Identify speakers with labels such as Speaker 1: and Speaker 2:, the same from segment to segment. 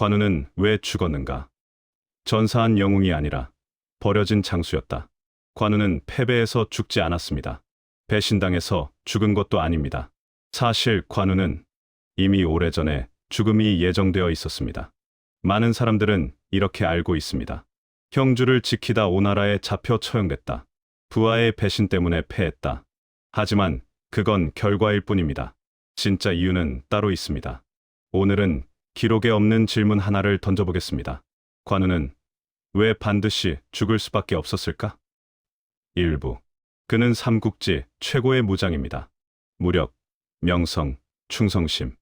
Speaker 1: 관우는 왜 죽었는가? 전사한 영웅이 아니라 버려진 장수였다. 관우는 패배해서 죽지 않았습니다. 배신당해서 죽은 것도 아닙니다. 사실 관우는 이미 오래전에 죽음이 예정되어 있었습니다. 많은 사람들은 이렇게 알고 있습니다. 형주를 지키다 오나라에 잡혀 처형됐다. 부하의 배신 때문에 패했다. 하지만 그건 결과일 뿐입니다. 진짜 이유는 따로 있습니다. 오늘은 기록에 없는 질문 하나를 던져보겠습니다. 관우는 왜 반드시 죽을 수밖에 없었을까? 일부. 그는 삼국지 최고의 무장입니다. 무력, 명성, 충성심.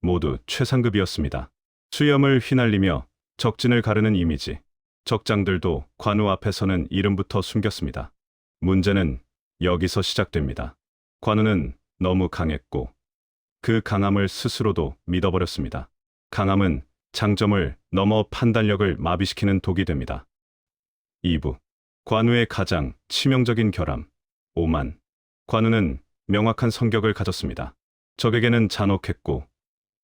Speaker 1: 모두 최상급이었습니다. 수염을 휘날리며 적진을 가르는 이미지. 적장들도 관우 앞에서는 이름부터 숨겼습니다. 문제는 여기서 시작됩니다. 관우는 너무 강했고 그 강함을 스스로도 믿어버렸습니다. 강함은 장점을 넘어 판단력을 마비시키는 독이 됩니다. 2부. 관우의 가장 치명적인 결함. 오만. 관우는 명확한 성격을 가졌습니다. 적에게는 잔혹했고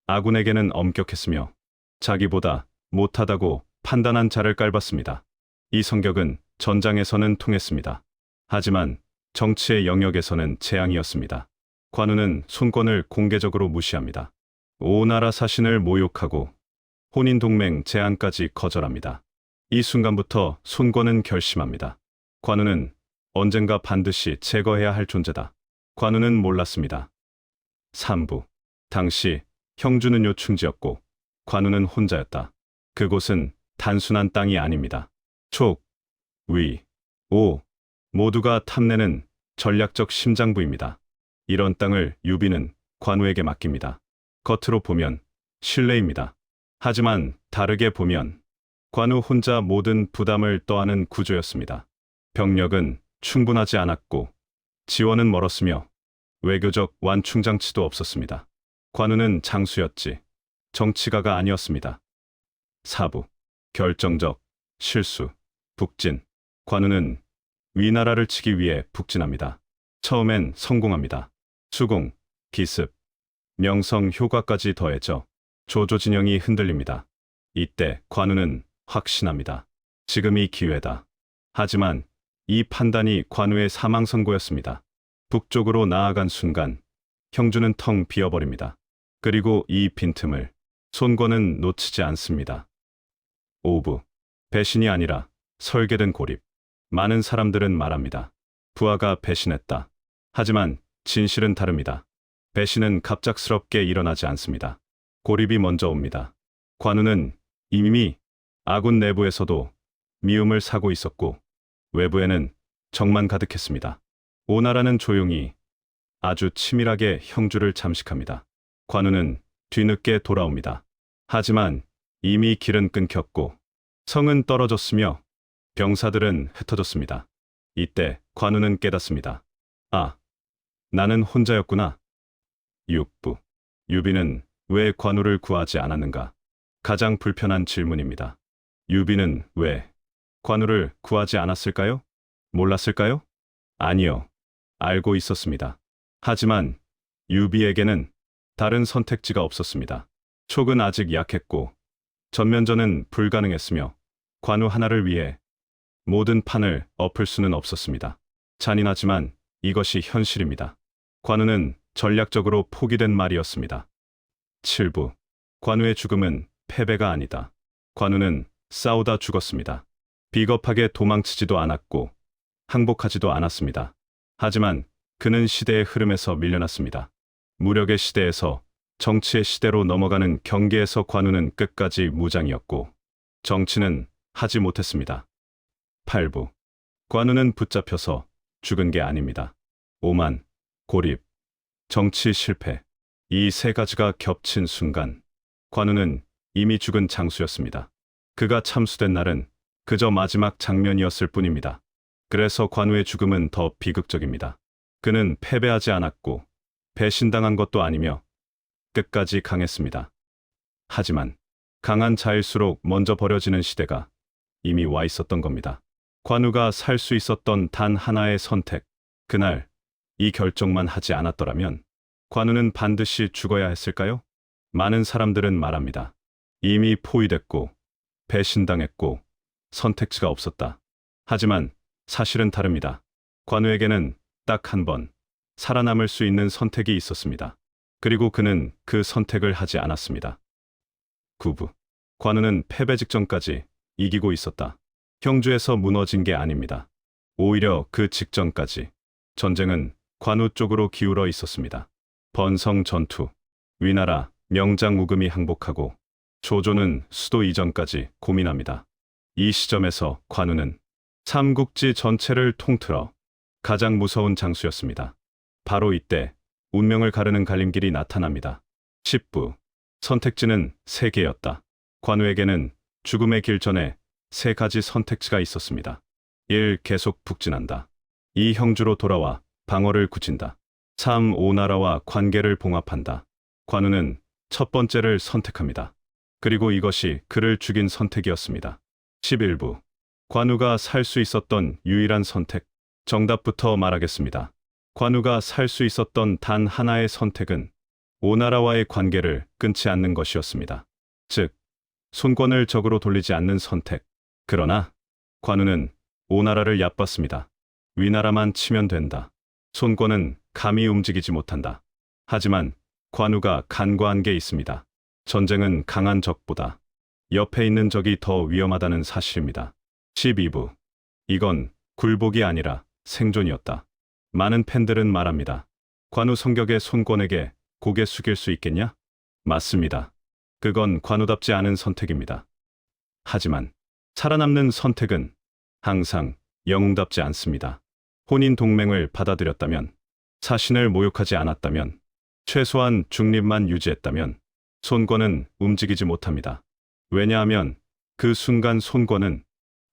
Speaker 1: 아군에게는 엄격했으며 자기보다 못하다고 판단한 자를 깔봤습니다. 이 성격은 전장에서는 통했습니다. 하지만 정치의 영역에서는 재앙이었습니다. 관우는 손권을 공개적으로 무시합니다. 오나라 사신을 모욕하고 혼인 동맹 제안까지 거절합니다. 이 순간부터 손권은 결심합니다. 관우는 언젠가 반드시 제거해야 할 존재다. 관우는 몰랐습니다. 3부. 당시 형주는 요충지였고 관우는 혼자였다. 그곳은 단순한 땅이 아닙니다. 촉, 위, 오 모두가 탐내는 전략적 심장부입니다. 이런 땅을 유비는 관우에게 맡깁니다. 겉으로 보면 신뢰입니다. 하지만 다르게 보면 관우 혼자 모든 부담을 떠안은 구조였습니다. 병력은 충분하지 않았고 지원은 멀었으며 외교적 완충장치도 없었습니다. 관우는 장수였지 정치가가 아니었습니다. 사부 결정적 실수 북진 관우는 위나라를 치기 위해 북진합니다. 처음엔 성공합니다. 수공, 기습, 명성 효과까지 더해져 조조 진영이 흔들립니다. 이때 관우는 확신합니다. 지금이 기회다. 하지만 이 판단이 관우의 사망 선고였습니다. 북쪽으로 나아간 순간 형주는 텅 비어버립니다. 그리고 이 빈틈을 손권은 놓치지 않습니다. 5부 배신이 아니라 설계된 고립. 많은 사람들은 말합니다. 부하가 배신했다. 하지만 진실은 다릅니다. 배신은 갑작스럽게 일어나지 않습니다. 고립이 먼저 옵니다. 관우는 이미 아군 내부에서도 미움을 사고 있었고 외부에는 정만 가득했습니다. 오나라는 조용히 아주 치밀하게 형주를 잠식합니다. 관우는 뒤늦게 돌아옵니다. 하지만 이미 길은 끊겼고 성은 떨어졌으며 병사들은 흩어졌습니다. 이때 관우는 깨닫습니다. 아, 나는 혼자였구나. 6부. 유비는 왜 관우를 구하지 않았는가? 가장 불편한 질문입니다. 유비는 왜 관우를 구하지 않았을까요? 몰랐을까요? 아니요. 알고 있었습니다. 하지만 유비에게는 다른 선택지가 없었습니다. 촉은 아직 약했고 전면전은 불가능했으며 관우 하나를 위해 모든 판을 엎을 수는 없었습니다. 잔인하지만 이것이 현실입니다. 관우는 전략적으로 포기된 말이었습니다. 7부. 관우의 죽음은 패배가 아니다. 관우는 싸우다 죽었습니다. 비겁하게 도망치지도 않았고 항복하지도 않았습니다. 하지만 그는 시대의 흐름에서 밀려났습니다. 무력의 시대에서 정치의 시대로 넘어가는 경계에서 관우는 끝까지 무장이었고 정치는 하지 못했습니다. 8부. 관우는 붙잡혀서 죽은 게 아닙니다. 오만, 고립, 정치 실패. 이 세 가지가 겹친 순간 관우는 이미 죽은 장수였습니다. 그가 참수된 날은 그저 마지막 장면이었을 뿐입니다. 그래서 관우의 죽음은 더 비극적입니다. 그는 패배하지 않았고 배신당한 것도 아니며 끝까지 강했습니다. 하지만 강한 자일수록 먼저 버려지는 시대가 이미 와 있었던 겁니다. 관우가 살 수 있었던 단 하나의 선택. 그날 이 결정만 하지 않았더라면 관우는 반드시 죽어야 했을까요? 많은 사람들은 말합니다. 이미 포위됐고 배신당했고 선택지가 없었다. 하지만 사실은 다릅니다. 관우에게는 딱 한 번 살아남을 수 있는 선택이 있었습니다. 그리고 그는 그 선택을 하지 않았습니다. 구부. 관우는 패배 직전까지 이기고 있었다. 형주에서 무너진 게 아닙니다. 오히려 그 직전까지 전쟁은 관우 쪽으로 기울어 있었습니다. 번성 전투, 위나라, 명장 우금이 항복하고 조조는 수도 이전까지 고민합니다. 이 시점에서 관우는 삼국지 전체를 통틀어 가장 무서운 장수였습니다. 바로 이때 운명을 가르는 갈림길이 나타납니다. 10부 선택지는 세 개였다. 관우에게는 죽음의 길 전에 세 가지 선택지가 있었습니다. 1. 계속 북진한다. 2. 형주로 돌아와 방어를 굳힌다. 3. 오나라와 관계를 봉합한다. 관우는 첫 번째를 선택합니다. 그리고 이것이 그를 죽인 선택이었습니다. 11부 관우가 살 수 있었던 유일한 선택. 정답부터 말하겠습니다. 관우가 살 수 있었던 단 하나의 선택은 오나라와의 관계를 끊지 않는 것이었습니다. 즉, 손권을 적으로 돌리지 않는 선택. 그러나 관우는 오나라를 얕봤습니다. 위나라만 치면 된다. 손권은 감히 움직이지 못한다. 하지만 관우가 간과한 게 있습니다. 전쟁은 강한 적보다 옆에 있는 적이 더 위험하다는 사실입니다. 12부. 이건 굴복이 아니라 생존이었다. 많은 팬들은 말합니다. 관우 성격의 손권에게 고개 숙일 수 있겠냐? 맞습니다. 그건 관우답지 않은 선택입니다. 하지만 살아남는 선택은 항상 영웅답지 않습니다. 혼인 동맹을 받아들였다면, 사신을 모욕하지 않았다면, 최소한 중립만 유지했다면 손권은 움직이지 못합니다. 왜냐하면 그 순간 손권은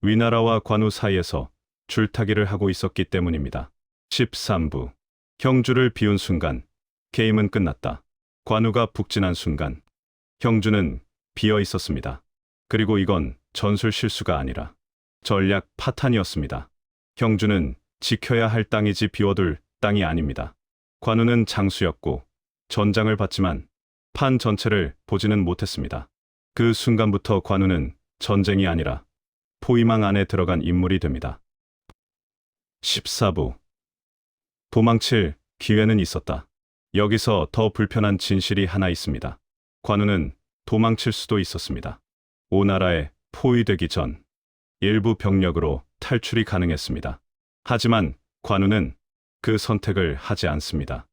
Speaker 1: 위나라와 관우 사이에서 줄타기를 하고 있었기 때문입니다. 13부 형주를 비운 순간 게임은 끝났다. 관우가 북진한 순간 형주는 비어 있었습니다. 그리고 이건 전술 실수가 아니라 전략 파탄이었습니다. 형주는 지켜야 할 땅이지 비워둘 땅이 아닙니다. 관우는 장수였고 전장을 봤지만 판 전체를 보지는 못했습니다. 그 순간부터 관우는 전쟁이 아니라 포위망 안에 들어간 인물이 됩니다. 14부 도망칠 기회는 있었다. 여기서 더 불편한 진실이 하나 있습니다. 관우는 도망칠 수도 있었습니다. 오나라에 포위되기 전 일부 병력으로 탈출이 가능했습니다. 하지만 관우는 그 선택을 하지 않습니다.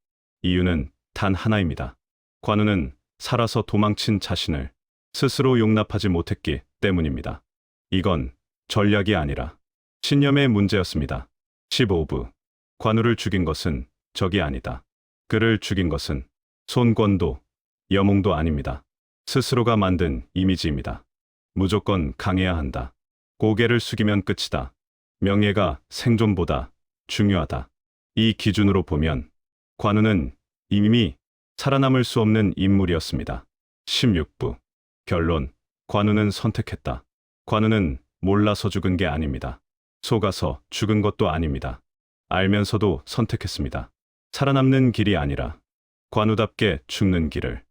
Speaker 1: 이유는 단 하나입니다. 관우는 살아서 도망친 자신을 스스로 용납하지 못했기 때문입니다. 이건 전략이 아니라 신념의 문제였습니다. 15부. 관우를 죽인 것은 적이 아니다. 그를 죽인 것은 손권도 여몽도 아닙니다. 스스로가 만든 이미지입니다. 무조건 강해야 한다. 고개를 숙이면 끝이다. 명예가 생존보다 중요하다. 이 기준으로 보면 관우는 이미 살아남을 수 없는 인물이었습니다. 16부. 결론. 관우는 선택했다. 관우는 몰라서 죽은 게 아닙니다. 속아서 죽은 것도 아닙니다. 알면서도 선택했습니다. 살아남는 길이 아니라 관우답게 죽는 길을.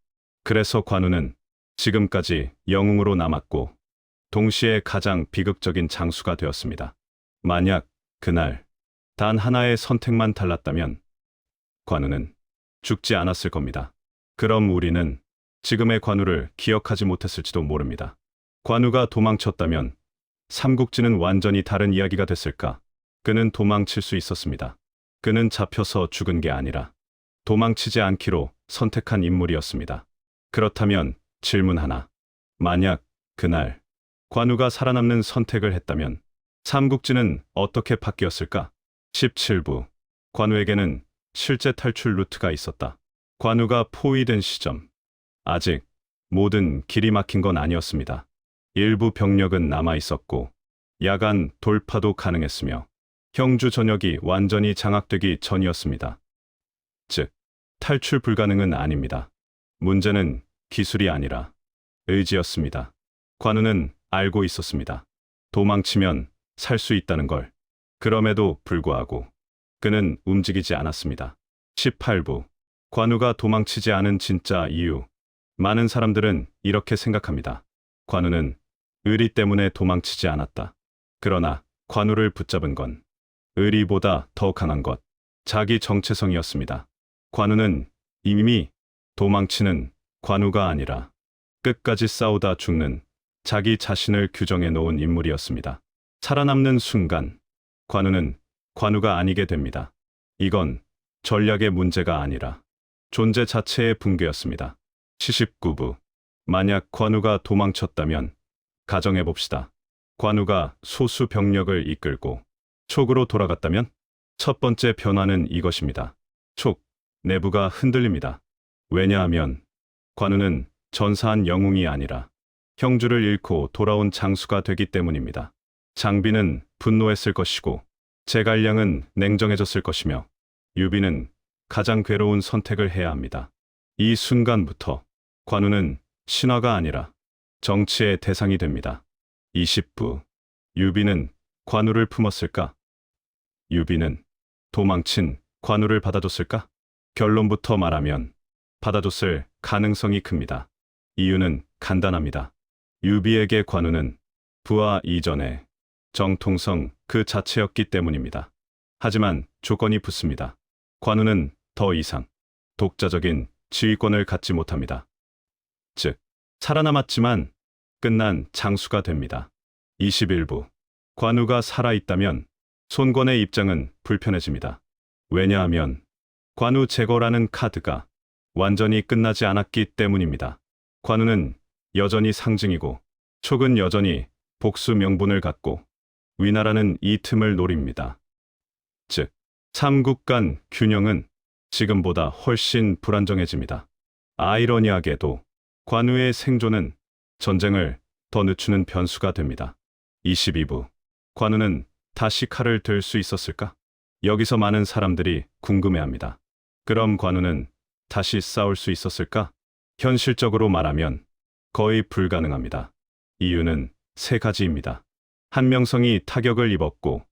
Speaker 1: 그래서 관우는 지금까지 영웅으로 남았고 동시에 가장 비극적인 장수가 되었습니다. 만약 그날 단 하나의 선택만 달랐다면 관우는 죽지 않았을 겁니다. 그럼 우리는 지금의 관우를 기억하지 못했을지도 모릅니다. 관우가 도망쳤다면 삼국지는 완전히 다른 이야기가 됐을까? 그는 도망칠 수 있었습니다. 그는 잡혀서 죽은 게 아니라 도망치지 않기로 선택한 인물이었습니다. 그렇다면 질문 하나. 만약 그날 관우가 살아남는 선택을 했다면 삼국지는 어떻게 바뀌었을까? 17부. 관우에게는 실제 탈출 루트가 있었다. 관우가 포위된 시점. 아직 모든 길이 막힌 건 아니었습니다. 일부 병력은 남아 있었고 야간 돌파도 가능했으며 형주 전역이 완전히 장악되기 전이었습니다. 즉, 탈출 불가능은 아닙니다. 문제는 기술이 아니라 의지였습니다. 관우는 알고 있었습니다. 도망치면 살 수 있다는 걸. 그럼에도 불구하고 그는 움직이지 않았습니다. 18부. 관우가 도망치지 않은 진짜 이유. 많은 사람들은 이렇게 생각합니다. 관우는 의리 때문에 도망치지 않았다. 그러나 관우를 붙잡은 건 의리보다 더 강한 것, 자기 정체성이었습니다. 관우는 이미 도망치는 관우가 아니라 끝까지 싸우다 죽는 자기 자신을 규정해 놓은 인물이었습니다. 살아남는 순간 관우는 관우가 아니게 됩니다. 이건 전략의 문제가 아니라 존재 자체의 붕괴였습니다. 79부 만약 관우가 도망쳤다면 가정해 봅시다. 관우가 소수 병력을 이끌고 촉으로 돌아갔다면 첫 번째 변화는 이것입니다. 촉 내부가 흔들립니다. 왜냐하면 관우는 전사한 영웅이 아니라 형주를 잃고 돌아온 장수가 되기 때문입니다. 장비는 분노했을 것이고 제갈량은 냉정해졌을 것이며 유비는 가장 괴로운 선택을 해야 합니다. 이 순간부터 관우는 신화가 아니라 정치의 대상이 됩니다. 20부 유비는 관우를 품었을까? 유비는 도망친 관우를 받아줬을까? 결론부터 말하면 받아줬을 가능성이 큽니다. 이유는 간단합니다. 유비에게 관우는 부하 이전에 정통성 그 자체였기 때문입니다. 하지만 조건이 붙습니다. 관우는 더 이상 독자적인 지휘권을 갖지 못합니다. 즉, 살아남았지만 끝난 장수가 됩니다. 21부. 관우가 살아있다면 손권의 입장은 불편해집니다. 왜냐하면 관우 제거라는 카드가 완전히 끝나지 않았기 때문입니다. 관우는 여전히 상징이고 촉은 여전히 복수 명분을 갖고 위나라는 이 틈을 노립니다. 즉, 삼국 간 균형은 지금보다 훨씬 불안정해집니다. 아이러니하게도 관우의 생존은 전쟁을 더 늦추는 변수가 됩니다. 22부. 관우는 다시 칼을 들 수 있었을까? 여기서 많은 사람들이 궁금해합니다. 그럼 관우는 다시 싸울 수 있었을까? 현실적으로 말하면 거의 불가능합니다. 이유는 세 가지입니다. 한명성이 타격을 입었고,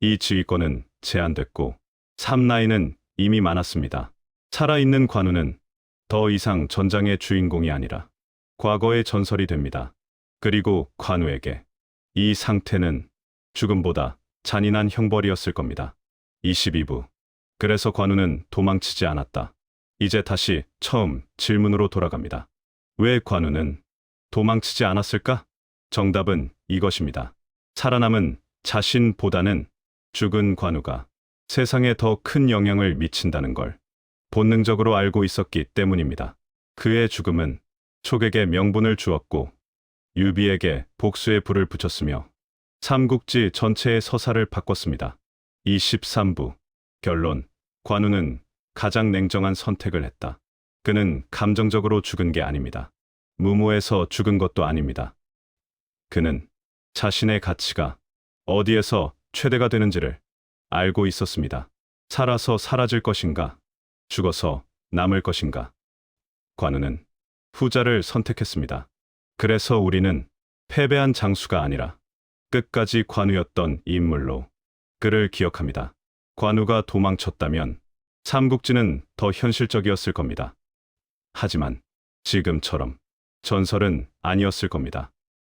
Speaker 1: 이 지휘권은 제한됐고, 삼나이는 이미 많았습니다. 살아있는 관우는 더 이상 전장의 주인공이 아니라 과거의 전설이 됩니다. 그리고 관우에게 이 상태는 죽음보다 잔인한 형벌이었을 겁니다. 22부. 그래서 관우는 도망치지 않았다. 이제 다시 처음 질문으로 돌아갑니다. 왜 관우는 도망치지 않았을까? 정답은 이것입니다. 살아남은 자신보다는 죽은 관우가 세상에 더 큰 영향을 미친다는 걸 본능적으로 알고 있었기 때문입니다. 그의 죽음은 촉에게 명분을 주었고 유비에게 복수의 불을 붙였으며 삼국지 전체의 서사를 바꿨습니다. 23부 결론 관우는 가장 냉정한 선택을 했다. 그는 감정적으로 죽은 게 아닙니다. 무모해서 죽은 것도 아닙니다. 그는 자신의 가치가 어디에서 최대가 되는지를 알고 있었습니다. 살아서 사라질 것인가, 죽어서 남을 것인가. 관우는 후자를 선택했습니다. 그래서 우리는 패배한 장수가 아니라 끝까지 관우였던 인물로 그를 기억합니다. 관우가 도망쳤다면 삼국지는 더 현실적이었을 겁니다. 하지만 지금처럼 전설은 아니었을 겁니다.